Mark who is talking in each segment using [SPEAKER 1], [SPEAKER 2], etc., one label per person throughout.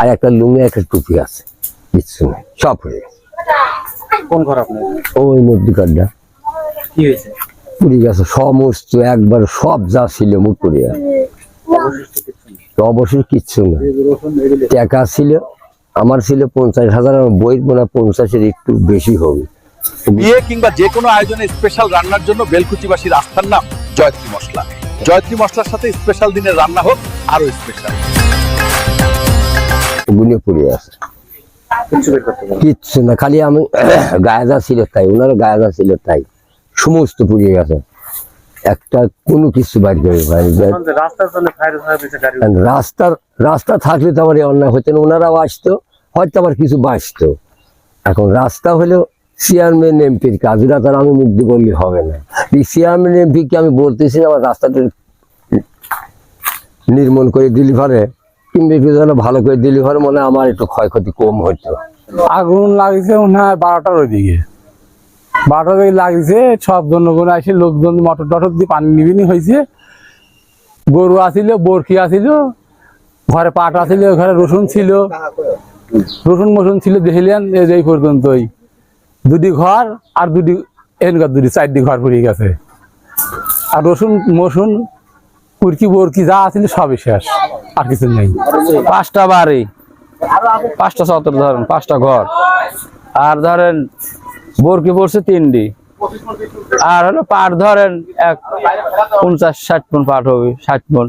[SPEAKER 1] আর একটা লুঙ্গি একটা টুপি আছে। কিচ্ছু নেই সব হয়ে গেছে।
[SPEAKER 2] কোন ঘর আপনার?
[SPEAKER 1] ওই মধ্যিকারটা
[SPEAKER 2] কি হয়েছে?
[SPEAKER 1] পুড়ে গেছে সমস্ত একবার সব যা ছিল মুখ পুড়ে গেছে তো অবশ্যই কিচ্ছু না টাকা ছিল আমার ছিল পঞ্চাশ হাজার আমার বই মনে হয় পঞ্চাশের একটু বেশি হবে।
[SPEAKER 3] বিয়ে কিংবা যে কোনো আয়োজনে স্পেশাল রান্নার জন্য বেলকুচিবাসীর আস্থার নাম জয়ত্রী মশলা। জয়ত্রী মশলার সাথে স্পেশাল দিনের রান্না হোক আরও স্পেশাল
[SPEAKER 1] গুনে পড়ে আছে। কিচ্ছু না। খালি আমি গায়েদা ছিল তাই গায়েদা ছিল তাই। সমস্ত পুড়িয়ে গেছে। একটা কোনো কিছু বাইর করে রাস্তার রাস্তা থাকলে তো আবার অন্যায় হতো না। ওনারাও আসতো হয়তো আবার কিছু বাঁচতো। এখন রাস্তা হলো চেয়ারম্যান এমপির কাজ। ওটা তার আমি মুগ্ধ করলে হবে না। এই চেয়ারম্যান এমপিকে আমি বলতেছি আমার রাস্তাটা নির্মূল করে দিলি একটু ভালো করে দিলি পারে মনে আমার একটু ক্ষয়ক্ষতি কম হতো
[SPEAKER 4] আগুন লাগছে মনে হয় বারোটার ওইদিকে। বারোটার দিকে লাগছে, সব জনগণ আসে, লোকজন মটর টটর দিয়ে পানি নিবিনি হয়েছে গরু আসিল বরকি আসিল, ঘরে পাট আসিল, ঘরে রসুন ছিল। রসুন মসুন ছিল, দেখিলেন, এই পর্যন্তই। দুটি ঘর আর দুটি এনকার দুটি, চারটি ঘর পড়ে গেছে। আর রসুন, মসুন কুরকি বরকি যা আছিল সবই শেষ, আর কিছু নেই।
[SPEAKER 5] পাঁচটা বাড়ি, পাঁচটা সতর ধরেন, পাঁচটা ঘর। আর ধরেন বরকি পড়ছে তিনটি। আর হলো পাট ধরেন এক পঞ্চাশ, ষাট মন পাট হবে, ষাট মন।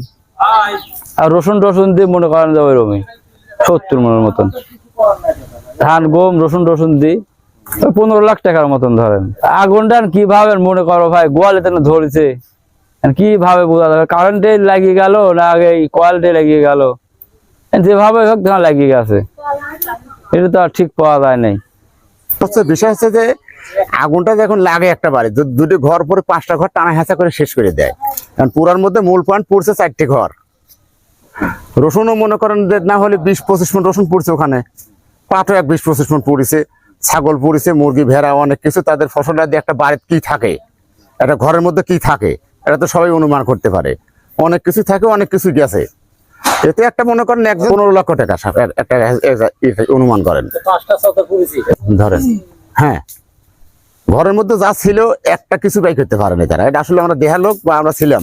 [SPEAKER 5] আর রসুন টসুন দিয়ে মনে করেন যে ওইরকমই সত্তর মনের মতন। ধান, গম, রসুন টসুন দিই পনেরো লাখ টাকার মতন ধরেন। আগুনটা কীভাবে মনে করো ভাই, গোয়ালে তেন ধরেছে কীভাবে বোঝা যাবে? কারেন্টে লাগিয়ে গেল না আগে কয়েলটে লাগিয়ে গেল? যেভাবে হোক ধোঁয়া লাগিয়ে গেছে। এটা তো আর ঠিক পাওয়া যায় নাই।
[SPEAKER 6] বিষয় হচ্ছে যে আগুনটা যখন লাগে একটা বাড়ি দুটি ঘর পরে পাঁচটা ঘর টানা হেঁচা করে শেষ করে দেয়। কারণ পুরার মধ্যে মূল পয়েন্ট পড়ছে চারটি ঘর। রসুনও মনে করেন যে না হলে বিশ পঁচিশ মন রসুন পড়ছে ওখানে। পাটও এক বিশ পঁচিশ মন পড়েছে, ছাগল পড়েছে, মুরগি, ভেড়া, অনেক কিছু, তাদের ফসলটা দিয়ে একটা বাড়িতে কি থাকে? একটা ঘরের মধ্যে কি থাকে? এটা তো সবাই অনুমান করতে পারে। অনেক কিছু থাকে অনেক কিছু গেছে। এতে একটা মনে করেন এক পনেরো লক্ষ টাকা একটা অনুমান করেন। ধরেন। হ্যাঁ। ঘরের মধ্যে যা ছিল একটা কিছু ব্যয় করতে পারেনি তারা। এটা আসলে আমরা দেহা লোক বা আমরা ছিলাম।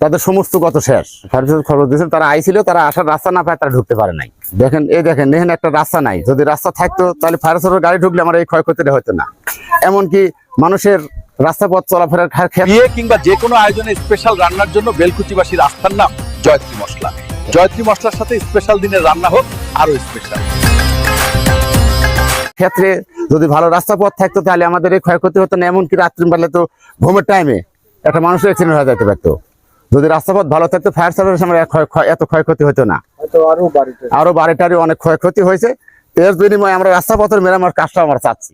[SPEAKER 6] তাদের সমস্ত কত শেষ। সার্ভিসের খবর দিয়েছেন তারা আইছিল তারা আসার রাস্তা না পায় তারা ঢুকতে পারে নাই। দেখেন এই দেখেন এখানে একটা রাস্তা নাই। যদি রাস্তা থাকতো তাহলে ফায়ার সার্ভিসের গাড়ি ঢুকলে আমার এই ক্ষয়ক্ষতিটা হতো না। এমনকি মানুষের রাস্তা পথ চলাফেরার
[SPEAKER 3] বিয়ে কিংবা যে কোনো আয়োজনে স্পেশাল রান্নার জন্য বেলকুচিবাসীর আস্থার নাম জয়ত্রী মশলা। জয়ত্রী মশলার সাথে স্পেশাল দিনের রান্না হোক আরও স্পেশাল
[SPEAKER 6] ক্ষেত্রে যদি ভালো রাস্তা পথ থাকতো তাহলে আমাদের এই ক্ষয়ক্ষতি হতো না। এমনকি রাত্রিবেলা তো ঘুমের টাইমে একটা মানুষের অ্যাক্সিডেন্ট হয়ে যেতে পারতো। যদি রাস্তাপথ ভালো থাকতো ফায়ার সার্ভিস আমার এত ক্ষয়ক্ষতি হতো না।
[SPEAKER 2] আরও বাড়িতে।
[SPEAKER 6] আরও বাড়িটারি অনেক ক্ষয়ক্ষতি হয়েছে। এর বিনিময়ে আমরা রাস্তাপথের মেরামত কাজটা আমরা চাচ্ছি।